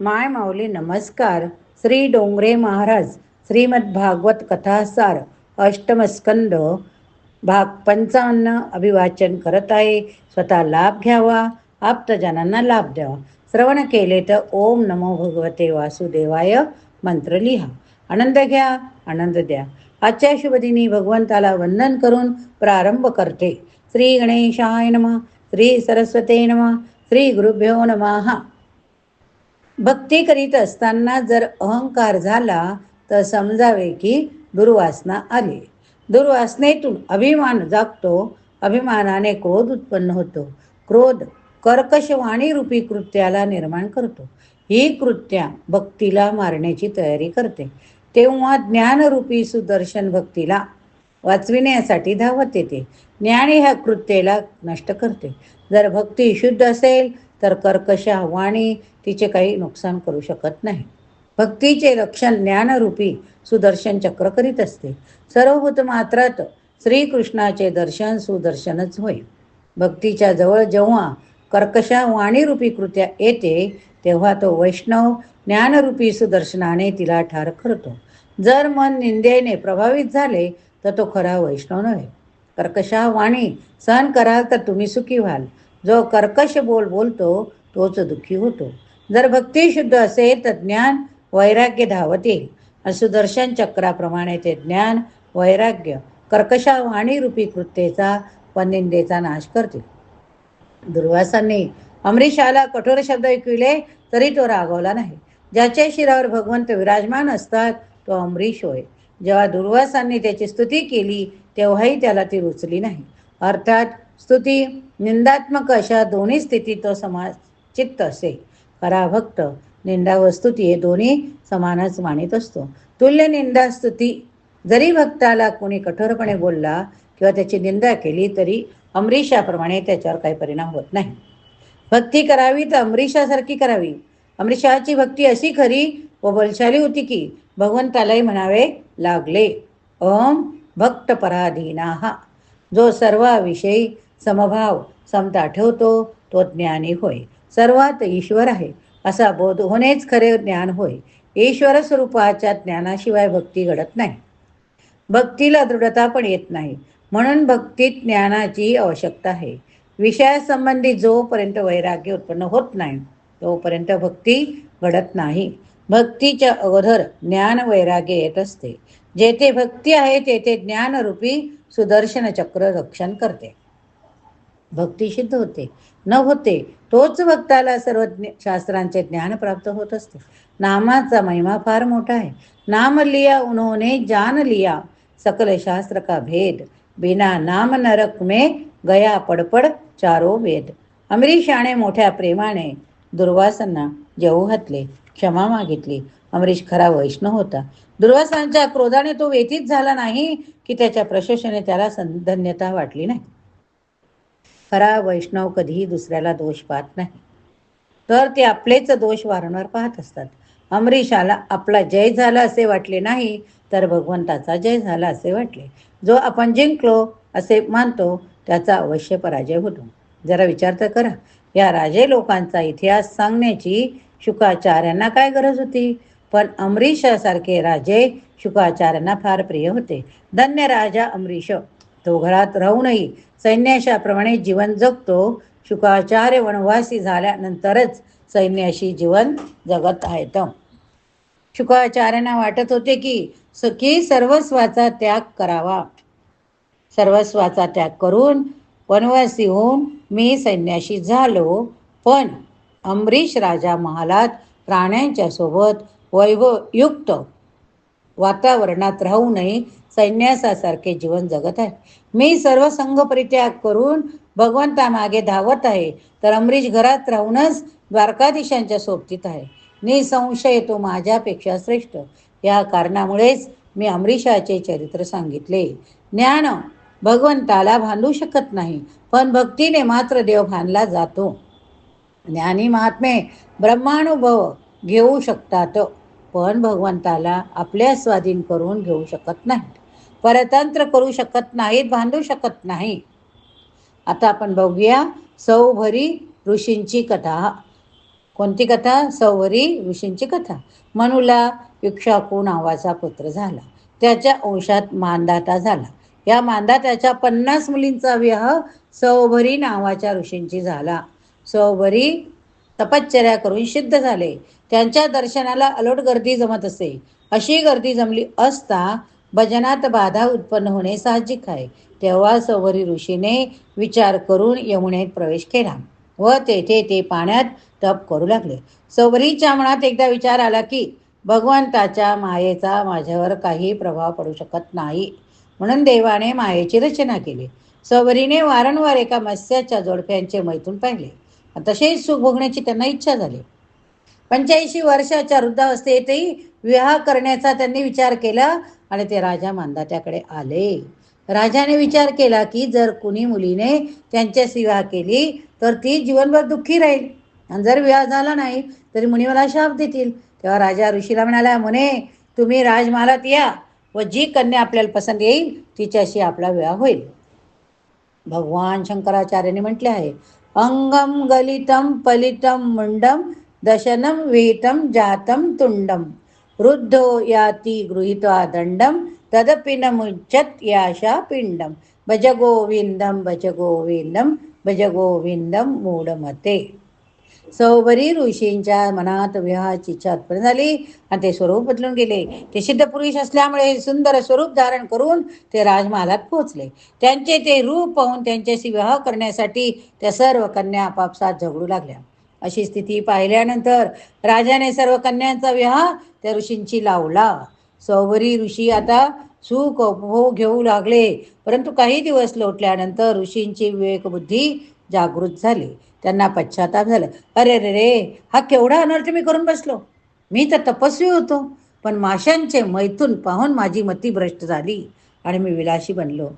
माय माऊली नमस्कार. श्री डोंगरे महाराज श्रीमद भागवत कथासार अष्टमस्कंद. भाग पंचावन्न अभिवाचन करत आहे. स्वतः लाभ घ्यावा आप्तजनांना लाभ द्यावा. श्रवण केले तर ओम नमो भगवते वासुदेवाय मंत्र लिहा. आनंद घ्या आनंद द्या. आजच्या शुभदिनी भगवंताला वंदन करून प्रारंभ करते. श्री गणेशाय नम श्री सरस्वते नम श्री गुरुभ्यो नमः. भक्ती करीत असताना जर अहंकार झाला तर समजावे की दुर्वासना आली. दुर्वासनेतून अभिमान जागतो अभिमानाने क्रोध उत्पन्न होतो. क्रोध कर्कशवाणी रूपी कृत्याला निर्माण करतो. ही कृत्या भक्तीला मारण्याची तयारी करते. तेव्हा ज्ञानरूपी सुदर्शन भक्तीला वाचविण्यासाठी धावत येते. ज्ञान ह्या कृत्येला नष्ट करते. जर भक्ती शुद्ध असेल तर कर्कशा वाणी तिचे काही नुकसान करू शकत नाही. भक्तीचे रक्षण ज्ञानरूपी सुदर्शन चक्र करीत असते. सर्वभूत मात्रात श्रीकृष्णाचे दर्शन सुदर्शनच होय. भक्तीच्या जवळ जेव्हा कर्कशा वाणीरूपी कृत्या येते तेव्हा तो वैष्णव ज्ञानरूपी सुदर्शनाने तिला ठार करतो. जर मन निंदेने प्रभावित झाले तर तो खरा वैष्णव नव्हे. कर्कशा वाणी सहन कराल तर तुम्ही सुखी व्हाल. जो कर्कश बोल बोलतो तोच दुःखी होतो. जर भक्ती शुद्ध असेल तर ज्ञान वैराग्य धावत येईल. सुदर्शन चक्राप्रमाणे ते ज्ञान वैराग्य कर्कशा वाणीरूपी कृत्येचा पनिंदेचा निंदेचा नाश करतील. दुर्वासांनी अमरीशाला कठोर शब्द ऐकविले तरी तो रागवला नाही. ज्याच्या शिरावर भगवंत विराजमान असतात तो अमरीश होय. जेव्हा दुर्वासांनी त्याची स्तुती केली तेव्हाही त्याला ती रुचली नाही. अर्थात स्तुती निंदात्मक अशा दोन्ही स्थितीत तो समाज चित्त असे. खरा भक्त निंदा व स्तुती हे दोन्ही समानच मानित असतो. तुल्य निंदा स्तुती जरी भक्ताला कोणी कठोरपणे बोलला किंवा त्याची निंदा केली तरी अमरीशाप्रमाणे त्याच्यावर काही परिणाम होत नाही. भक्ती करावी तर अमरीशासारखी करावी. अमरीशाची भक्ती अशी खरी व बलशाली होती की भगवंतालाही म्हणावे लागले. ओम भक्त पराधीना जो सर्वाविषयी समभाव समता ठेवतो तो ज्ञानी होय. सर्वात ईश्वर आहे असा बोध होणेच खरे ज्ञान होय. ईश्वर स्वरूपाच्या ज्ञानाशिवाय भक्ती घडत नाही. भक्तीला दृढता पण येत नाही म्हणून भक्तीत ज्ञानाची आवश्यकता आहे. विषयासंबंधी जोपर्यंत वैराग्य उत्पन्न होत नाही तोपर्यंत भक्ती घडत नाही. भक्तीच्या अगोदर ज्ञान वैराग्य येत असते. जेथे भक्ती आहे तेथे ज्ञानरूपी सुदर्शन चक्र रक्षण करते. भक्ती सिद्ध होते. न होते तोच भक्ताला सर्व शास्त्रांचे ज्ञान प्राप्त होत असते. नामाचा महिमा फार मोठा आहे. नाम लिया उन्होंने जान लिया. सकल शास्त्र का भेद? बिना नाम नरक में गया पडपड चारो वेद. अमरीशाने मोठ्या प्रेमाने दुर्वासांना जेऊ घातले क्षमा मागितली. अमरीश खरा वैष्णव होता. दुर्वासांच्या क्रोधाने तो व्यतीत झाला नाही की त्याच्या प्रशंसने त्याला धन्यता वाटली नाही. खरा वैष्णव कधीही दुसऱ्याला दोष पाहत नाही. तर ते आपलेच दोष वारंवार पाहत असतात. अमरीशाला आपला जय झाला असे वाटले नाही तर भगवंताचा जय झाला असे वाटले. जो आपण जिंकलो असे मानतो त्याचा अवश्य पराजय होतो. जरा विचार तर करा. या राजे लोकांचा इतिहास सांगण्याची शुकाचार्यांना काय गरज होती? पण अमरीशासारखे राजे शुकाचार्यांना फार प्रिय होते. धन्य राजा अमरीश. तो घरात राहूनही सैन्याशाप्रमाणे जीवन जगतो. शुकाचार्य वनवासी झाल्यानंतरच सैन्याशी जीवन जगत आहेत. शुकाचार्यांना वाटत होते की सखी सर्वस्वाचा त्याग करावा. सर्वस्वाचा त्याग करून वनवासी होऊन मी सैन्याशी झालो. पण अमरीश राजा महालात प्राण्यांच्या सोबत वैभवयुक्त वातावरणात राहूनही संन्यासासारखे जीवन जगत आहे. मी सर्व संघ परित्याग करून भगवंतामागे धावत आहे तर अमरीश घरात राहूनच द्वारकाधीशांच्या सोबतीत आहे. निसंशय तो माझ्यापेक्षा श्रेष्ठ. या कारणामुळेच मी अमरीशाचे चरित्र सांगितले. ज्ञान भगवंताला बांधू शकत नाही पण भक्तीने मात्र देव बांधला जातो. ज्ञानी महात्मे ब्रह्मानुभव घेऊ शकतात. पण भगवंताला आपल्या स्वाधीन करून घेऊ शकत नाहीत. परतंत्र करू शकत नाहीत बांधू शकत नाही. आता आपण बघूया सौभरी ऋषींची कथा. कोणती कथा? सौवरी ऋषींची कथा. मनुला इक्षाकू नावाचा पुत्र झाला. त्याच्या अंशात मानदाता झाला. या मानदात्याच्या पन्नास मुलींचा विवाह सौभरी नावाच्या ऋषींची झाला. सौभरी तपश्चर्या करून सिद्ध झाले. त्यांच्या दर्शनाला अलोट गर्दी जमत असे. अशी गर्दी जमली असता भजनात बाधा उत्पन्न होणे साहजिक आहे. तेव्हा सवरी ऋषीने विचार करून यमुनेत प्रवेश केला व तेथे ते पाण्यात तप करू लागले. सवरीच्या मनात एकदा विचार आला की भगवंताच्या मायेचा माझ्यावर काही प्रभाव पडू शकत नाही. म्हणून देवाने मायेची रचना केली. सवरीने वारंवार एका मत्स्याच्या जोडप्यांचे मैथून पाहिले. तसेच सुख भोगण्याची त्यांना इच्छा झाली. पंच्याऐंशी वर्षाच्या वृद्धावस्थेतही विवाह करण्याचा त्यांनी विचार केला आणि ते राजा मांदात्याकडे आले. राजाने विचार केला की जर कुणी मुलीने त्यांच्याशी विवाह केली तर ती जीवनभर दुःखी राहील. आणि जर विवाह झाला नाही तरी मुनी मला शाप देतील. तेव्हा राजा ऋषीला म्हणाला मुने तुम्ही राजमहालात या व जी कन्या आपल्याला पसंत येईल तिच्याशी आपला विवाह होईल. भगवान शंकराचार्याने म्हटले आहे अङ्गं गलितं पलितं मुण्डं दशनं वीतं जातं तुण्डं रुद्धो याति गृहीत्वा दण्डं तदपि न मुञ्चत् याशा पिण्डं भज गोविन्दं भज गोविन्दं भज गोविन्दं मूढमते सौबरी ऋषींच्या मनात विवाहाची इच्छा उत्पन्न झाली आणि ते स्वरूप बदलून गेले. ते सिद्ध पुरुष असल्यामुळे सुंदर स्वरूप धारण करून ते राजमहालात पोहोचले. त्यांचे ते रूप पाहून त्यांच्याशी विवाह करण्यासाठी त्या सर्व कन्या आपापसात झगडू लागल्या. अशी स्थिती पाहिल्यानंतर राजाने सर्व कन्यांचा विवाह त्या ऋषींची लावला. सौवरी ऋषी आता सुख उपभोग घेऊ लागले. परंतु काही दिवस लोटल्यानंतर ऋषींची विवेकबुद्धी जागृत झाली. त्यांना पश्चाताप झाला. अरे रे रे हा केवढा अनर्थ मी करून बसलो? मी तर तपस्वी होतो. पण माशांचे मैथून पाहून माझी मती भ्रष्ट झाली आणि मी विलाशी बनलो.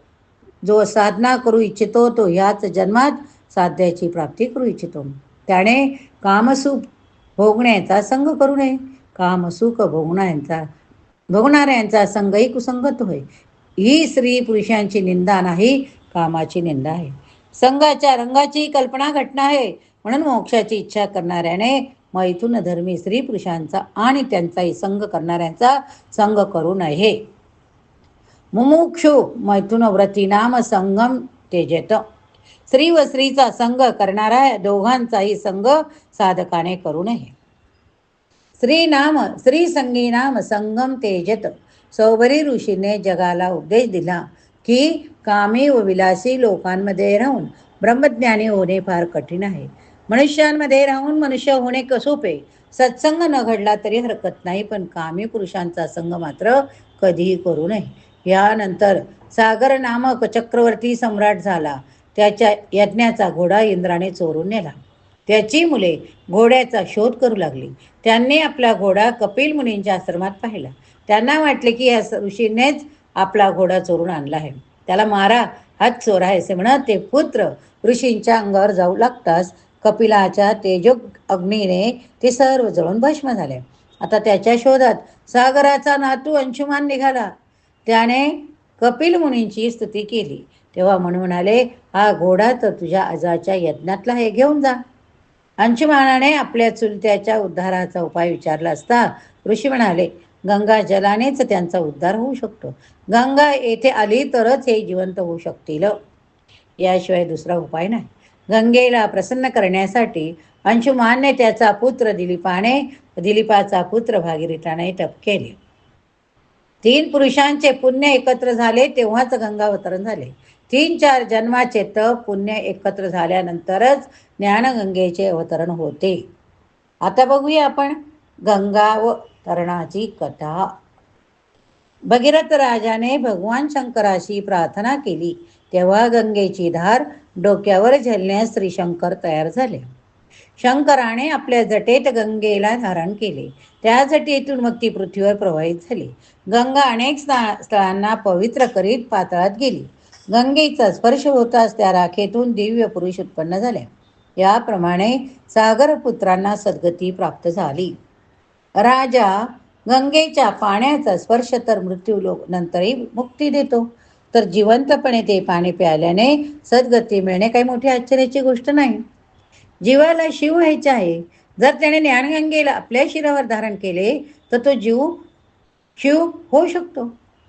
जो साधना करू इच्छितो तो ह्याच जन्मात साध्याची प्राप्ती करू इच्छितो. त्याने कामसुख भोगण्याचा संग करू नये. कामसुख भोगण्याचा भोगणाऱ्यांचा संगही कुसंगत होय. ही स्त्री पुरुषांची निंदा नाही कामाची निंदा आहे. संघाच्या रंगाची कल्पना घटना आहे म्हणून मोक्षाची इच्छा करणाऱ्याने मैथून धर्मी स्त्री पुरुषांचा आणि त्यांचाही संघ करणाऱ्यांचा संघ करू नये. मुमुक्षु मैथुन व्रती नाम संगम तेजेत स्त्री व स्त्रीचा संघ करणारा दोघांचाही संघ साधकाने करू नये. स्त्री नाम स्त्री संगी नाम संगम तेजत सौबरी ऋषीने जगाला उपदेश दिला. की कामी व विलासी लोकांमध्ये राहून ब्रह्मज्ञानी होणे फार कठीण आहे. मनुष्यांमध्ये राहून मनुष्य होणे कसोपे? सत्संग न घडला तरी हरकत नाही पण कामी पुरुषांचा संग मात्र कधीही करू नये. यानंतर सागर नामक चक्रवर्ती सम्राट झाला. त्याच्या यज्ञाचा घोडा इंद्राने चोरून नेला. त्याची मुले घोड्याचा शोध करू लागली. त्यांनी आपला घोडा कपिल मुनींच्या आश्रमात पाहिला. त्यांना वाटले की या ऋषीनेच आपला घोडा चोरून आणला आहे. त्याला मारा हाच चोर आहे असे म्हणत ते पुत्र ऋषींच्या अंगावर जाऊ लागताच कपिलाच्या तेजो अग्नीने ते सर्व जळून भस्म झाले. आता त्याच्या शोधात सागराचा नातू अंशुमान निघाला. त्याने कपिल मुनींची स्तुती केली. तेव्हा म्हणून म्हणाले हा घोडा तर तुझ्या आजाच्या यज्ञातला हे घेऊन जा. अंशुमानाने आपल्या चुलत्याच्या उद्धाराचा उपाय विचारला असता ऋषी म्हणाले गंगा जलानेच त्यांचा उद्धार होऊ शकतो. गंगा येथे आली तरच हे जिवंत होऊ शकतील. याशिवाय दुसरा उपाय नाही. गंगेला प्रसन्न करण्यासाठी अंशुमानने त्याचा पुत्र दिलीपाने दिलीपाचा पुत्र भागीरथाने तप केले. तीन पुरुषांचे पुण्य एकत्र झाले तेव्हाच गंगावतरण झाले. तीन चार जन्माचे तप पुण्य एकत्र झाल्यानंतरच ज्ञानगंगेचे अवतरण होते. आता बघूया आपण गंगा व तरणाची कथा. भगीरथ राजाने भगवान शंकराशी प्रार्थना केली. तेव्हा गंगेची धार डोक्यावर झेलण्यास श्री शंकर तयार झाले. शंकराने आपल्या जटेत गंगेला धारण केले. त्या जटेतून मग ती पृथ्वीवर प्रवाहित झाली. गंगा अनेक स्थळांना पवित्र करीत पातळात गेली. गंगेचा स्पर्श होताच त्या राखेतून दिव्य पुरुष उत्पन्न झाले. याप्रमाणे सागरपुत्रांना सद्गती प्राप्त झाली. राजा गंगेच्या पाण्याचा स्पर्श तर मृत्यू लोक नंतरही मुक्ती देतो. तर जिवंतपणे ते पाणी प्यायल्याने सद्गती मिळणे काही मोठी आश्चर्याची गोष्ट नाही. जीवाला शिव व्हायचे आहे. जर त्याने ज्ञानगंगेला आपल्या शिरावर धारण केले तर तो जीव शिव होऊ शकतो.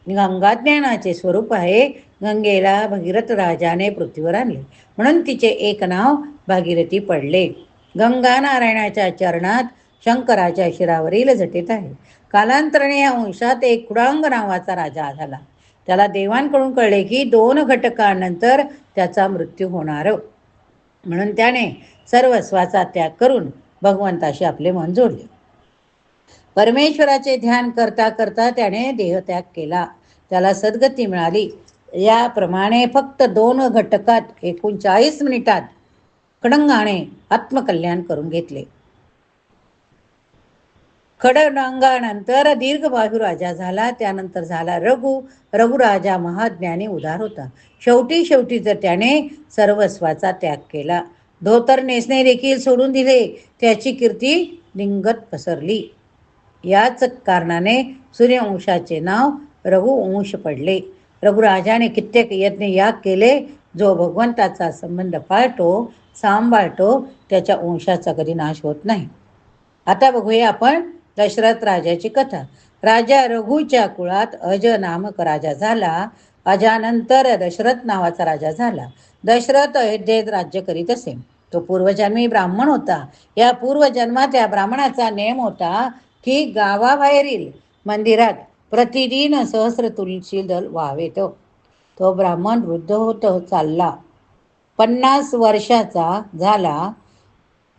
गंगा ज्ञानाचे स्वरूप आहे गंगेला भगीरथ राजाने पृथ्वीवर आणले. म्हणून तिचे एक नाव भागीरथी पडले. गंगा नारायणाच्या चरणात शंकराच्या शिरावरील झटीत आहे. कालांतराने या वंशात एक कुडांग नावाचा राजा झाला. त्याला देवांकडून कळले की दोन घटकानंतर त्याचा मृत्यू होणार. म्हणून त्याने सर्वस्वाचा त्याग करून भगवंताशी आपले मन जोडले. परमेश्वराचे ध्यान करता करता त्याने देहत्याग केला. त्याला सद्गती मिळाली. याप्रमाणे फक्त दोन घटकात एकोणचाळीस मिनिटात कडंगाने आत्मकल्याण करून घेतले. खडनांगानंतर दीर्घबाहू राजा झाला. त्यानंतर झाला रघु. रघुराजा महाज्ञानी उदार होता. शेवटी शेवटी तर त्याने सर्वस्वाचा त्याग केला. धोतर नेसणे देखील सोडून दिले. त्याची कीर्ती लिंगत पसरली. याच कारणाने सूर्यवंशाचे नाव रघुवंश पडले. रघुराजाने कित्येक यज्ञ याग केले. जो भगवंताचा संबंध पाळतो सांभाळतो त्याच्या वंशाचा कधी नाश होत नाही. आता बघूया आपण दशरथ राजाची कथा. राजा रघुच्या कुळात अज नामक राजा झाला. अजानंतर दशरथ नावाचा राजा झाला. दशरथ अयोध्येत राज्य करीत असे. तो पूर्वजन्मी ब्राह्मण होता. या पूर्वजन्मात या ब्राह्मणाचा नेम होता की गावाबाहेरील मंदिरात प्रतिदिन सहस्र तुलसी दल व्हावे तो तो ब्राह्मण वृद्ध होत चालला. पन्नास वर्षाचा झाला.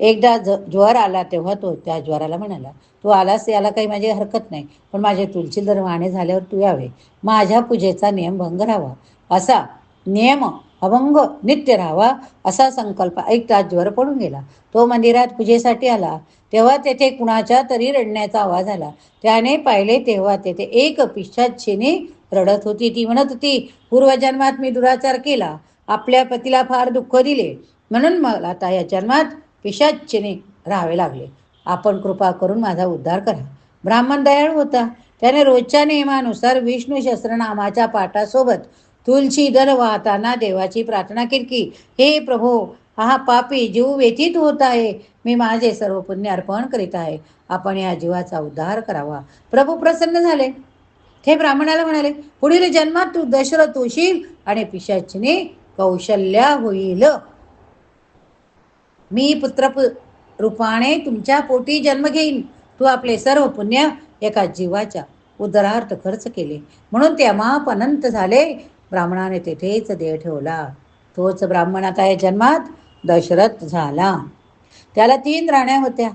एकदा ज ज्वर आला तेव्हा तो त्या ज्वराला म्हणाला तू आलास याला काही माझी हरकत नाही पण माझे तुलसीदर वाहणे झाल्यावर तू यावे. माझ्या पूजेचा नियम भंग राहावा. असा नियम अभंग नित्य राहावा असा संकल्प ऐकता ज्वर पडून गेला. तो मंदिरात पूजेसाठी आला. तेव्हा तेथे कुणाच्या तरी रडण्याचा आवाज आला. त्याने पाहिले तेव्हा तेथे एक पिशाचिनी रडत होती. ती म्हणत होती पूर्वजन्मात मी दुराचार केला. आपल्या पतीला फार दुःख दिले. म्हणून मला आता या जन्मात पिशाच्चीने राहावे लागले. आपण कृपा करून माझा उद्धार करा. ब्राह्मण दयाळू होता. त्याने रोजच्या नियमानुसार विष्णू शस्त्रनामाच्या पाठासोबत तुलसी दर वाहताना देवाची प्रार्थना केली. की हे प्रभो हा पापी जीव व्यथित होत आहे. मी माझे सर्व पुण्य अर्पण करीत आहे. आपण या जीवाचा उद्धार करावा. प्रभू प्रसन्न झाले. हे ब्राह्मणाला म्हणाले पुढील जन्मात तू दशरथ होशील आणि पिशाचिने कौशल्या होईल. मी पुत्र रूपाने तुमच्या पोटी जन्म घेईन. तू आपले सर्व पुण्य एका जीवाच्या उदरार्थ खर्च केले. म्हणून ते अमाप अनंत झाले. ब्राह्मणाने तेथेच देह ठेवला. तोच ब्राह्मण आता या जन्मात. दशरथ झाला. त्याला तीन राण्या होत्या.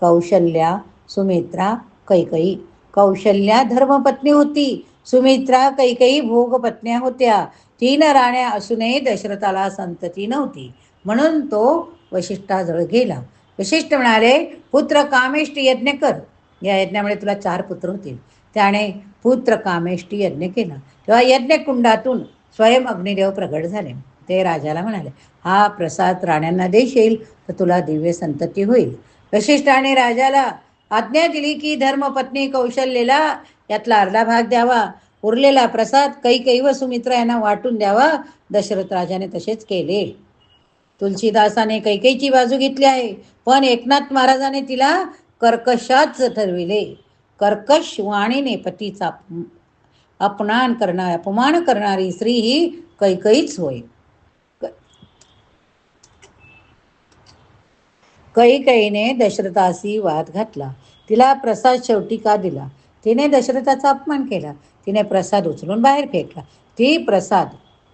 कौशल्या सुमित्रा कैकई कौशल्या धर्मपत्नी होती. सुमित्रा कैकई भोगपत्न्या होत्या. तीन राण्या असूनही दशरथाला संतती नव्हती. म्हणून तो वशिष्ठाजवळ गेला. वशिष्ठ म्हणाले पुत्र कामेष्ट यज्ञ कर. या यज्ञामुळे तुला चार पुत्र होतील. त्याने पुत्र कामेष्टी यज्ञ केला. तेव्हा यज्ञकुंडातून स्वयं अग्निदेव प्रगट झाले. ते राजाला म्हणाले हा प्रसाद राण्यांना देशील तर तुला दिव्य संतती होईल. वशिष्ठाने राजाला आज्ञा दिली की धर्मपत्नी कौशल्यला यातला अर्धा भाग द्यावा. उरलेला प्रसाद कैकई व सुमित्रा यांना वाटून द्यावा. दशरथ राजाने तसेच केले. तुलसीदासाने कैकेची बाजू घेतली आहे. पण एकनाथ महाराजाने तिला कर्कशाच ठरविले. कर्कश वाणीने पतीचा अपमान करणार अपमान करणारी स्त्री ही कैकईच होय. कैकईने दशरथाशी वाद घातला. तिला प्रसाद शेवटी का दिला? तिने दशरथाचा अपमान केला. तिने प्रसाद उचलून बाहेर फेकला. ती प्रसाद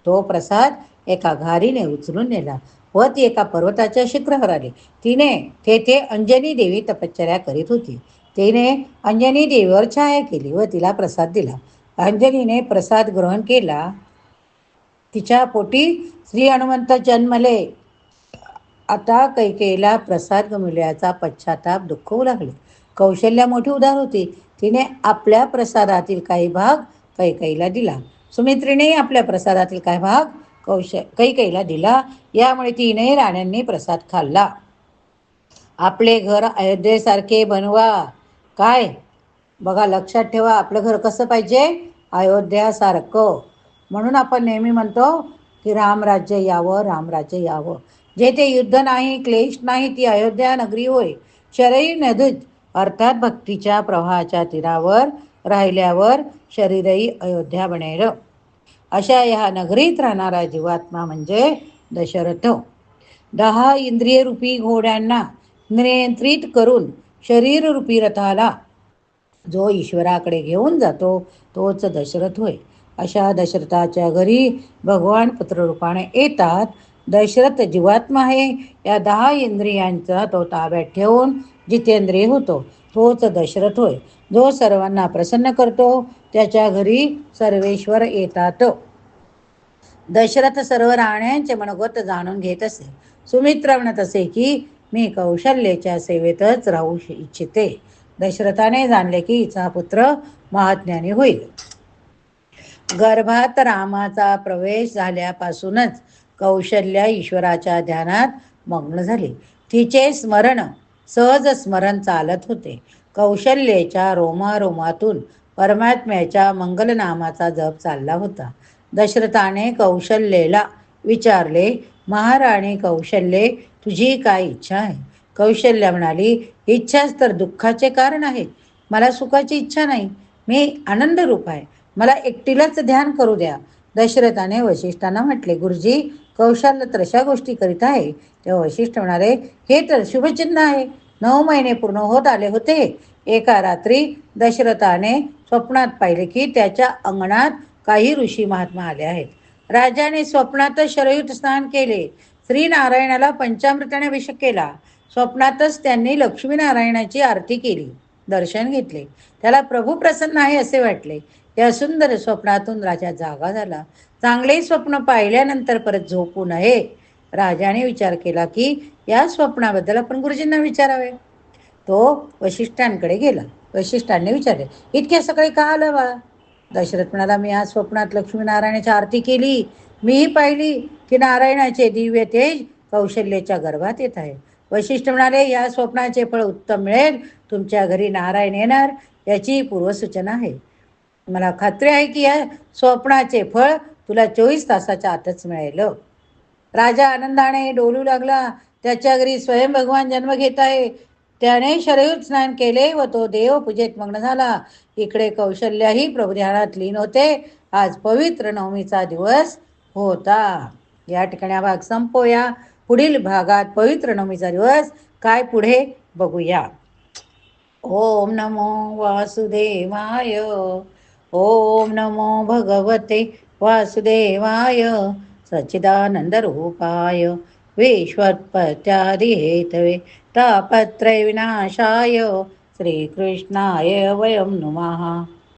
तो प्रसाद एका घारीने उचलून नेला. व ती एका पर्वताच्या शिखरावर आली. तिने तेथे अंजनी देवी तपश्चर्या करीत होती. तिने अंजनी देवीवर छाया केली व तिला प्रसाद दिला. अंजनीने प्रसाद ग्रहण केला. तिच्या पोटी श्री हनुमंत जन्मले. आता कैकेला प्रसाद गमिल्याचा पश्चाताप दुःख लागले. कौशल्या मोठी उदार होती. तिने आपल्या प्रसादातील काही भाग कैकेला दिला. सुमित्रीने आपल्या प्रसादातील काही भाग कौश कैकेला दिला. यामुळे तीनही राण्यांनी प्रसाद खाल्ला. आपले घर अयोध्येसारखे बनवा. काय? बघा लक्षात ठेवा आपलं घर कसं पाहिजे? अयोध्यासारखं. म्हणून आपण नेहमी म्हणतो की रामराज्य यावं रामराज्य यावं. जेथे युद्ध नाही क्लेश नाही ती अयोध्या नगरी होय. शरीर नदीत अर्थात भक्तीच्या प्रवाहाच्या तीरावर राहिल्यावर शरीरही अयोध्या बनेल. अशा या नगरीत राहणारा जीवात्मा म्हणजे दशरथ. दहा इंद्रिय रूपी घोड्यांना नियंत्रित करून शरीर रूपी रथाला जो ईश्वराकडे घेऊन जातो तोच दशरथ होय. अशा दशरथाच्या घरी भगवान पुत्ररूपाने येतात. दशरथ जीवात्मा आहे. या दहा इंद्रियांचा तो ताब्यात ठेवून जितेंद्रिय होतो. तोच दशरथ होय जो सर्वांना प्रसन्न करतो. त्याच्या घरी सर्वेश्वर येतात. दशरथ सर्व राण्यांचे मनोगत जाणून घेत असे. सुमित्र म्हणत असे की मी कौशल्याच्या सेवेतच राहू इच्छिते. दशरथाने जाणले की हिचा पुत्र महाज्ञानी होईल. गर्भात रामाचा प्रवेश झाल्यापासूनच कौशल्या ईश्वराच्या ध्यानात मग्न झाली. तिचे स्मरण सहज स्मरण चालत होते. कौशल्येच्या रोमारोमातून परमात्म्याच्या मंगलनामाचा जप चालला होता. दशरथाने कौशल्येला विचारले महाराणी कौशल्ये तुझी काय इच्छा आहे? कौशल्या म्हणाली इच्छाच तर दुःखाचे कारण आहे मला सुखाची इच्छा नाही. मी आनंद रूप आहे. मला एकटीलाच ध्यान करू द्या. दशरथाने वशिष्ठांना म्हटले गुरुजी कौशल्य तर अशा गोष्टी करीत आहे. तेव्हा वशिष्ठ म्हणाले हे तर शुभचिन्ह आहे. नऊ महिने पूर्ण होत आले होते. एका रात्री दशरथाने स्वप्नात पाहिले की त्याच्या अंगणात काही ऋषी महात्मा आले आहेत. राजाने स्वप्नातच शरयुत स्नान केले. श्रीनारायणाला पंचामृताने अभिषेक केला. स्वप्नातच त्यांनी लक्ष्मीनारायणाची आरती केली. दर्शन घेतले. त्याला प्रभू प्रसन्न आहे असे वाटले. या सुंदर स्वप्नातून राजा जागा झाला. चांगले स्वप्न पाहिल्यानंतर परत झोपू नये राजाने विचार केला की या स्वप्नाबद्दल आपण गुरुजींना विचारावे. तो वशिष्ठांकडे गेला. वशिष्ठांनी विचारले इतक्या सकाळी का आलं बा दशरथ म्हणाला मी आज स्वप्नात लक्ष्मीनारायणाची आरती केली. मीही पाहिली की नारायणाचे दिव्य तेज कौशल्याच्या गर्भात येत आहे. वशिष्ठ म्हणाले या स्वप्नाचे फळ उत्तम मिळेल. तुमच्या घरी नारायण येणार याची पूर्वसूचना आहे. मला खात्री आहे की या स्वप्नाचे फळ तुला चोवीस तासाच्या आतच मिळेल. राजा आनंदाने डोलू लागला. त्याच्या घरी स्वयं भगवान जन्म घेत आहे. त्याने शरयूत स्नान केले व तो देव पूजेत मग्न झाला. इकडे कौशल्याही प्रभुध्यानात लीन होते. आज पवित्र नवमीचा दिवस होता. या ठिकाणी हा भाग संपवूया. पुढील भागात पवित्र नवमीचा दिवस. काय पुढे? बघूया. ओम नमो वासुदेवाय. ओम नमो भगवते वासुदेवाय. सच्चिदानन्दरूपाय विश्वत्पत्यादिहेतवे तापत्रयविनाशाय श्रीकृष्णाय वयं नुमः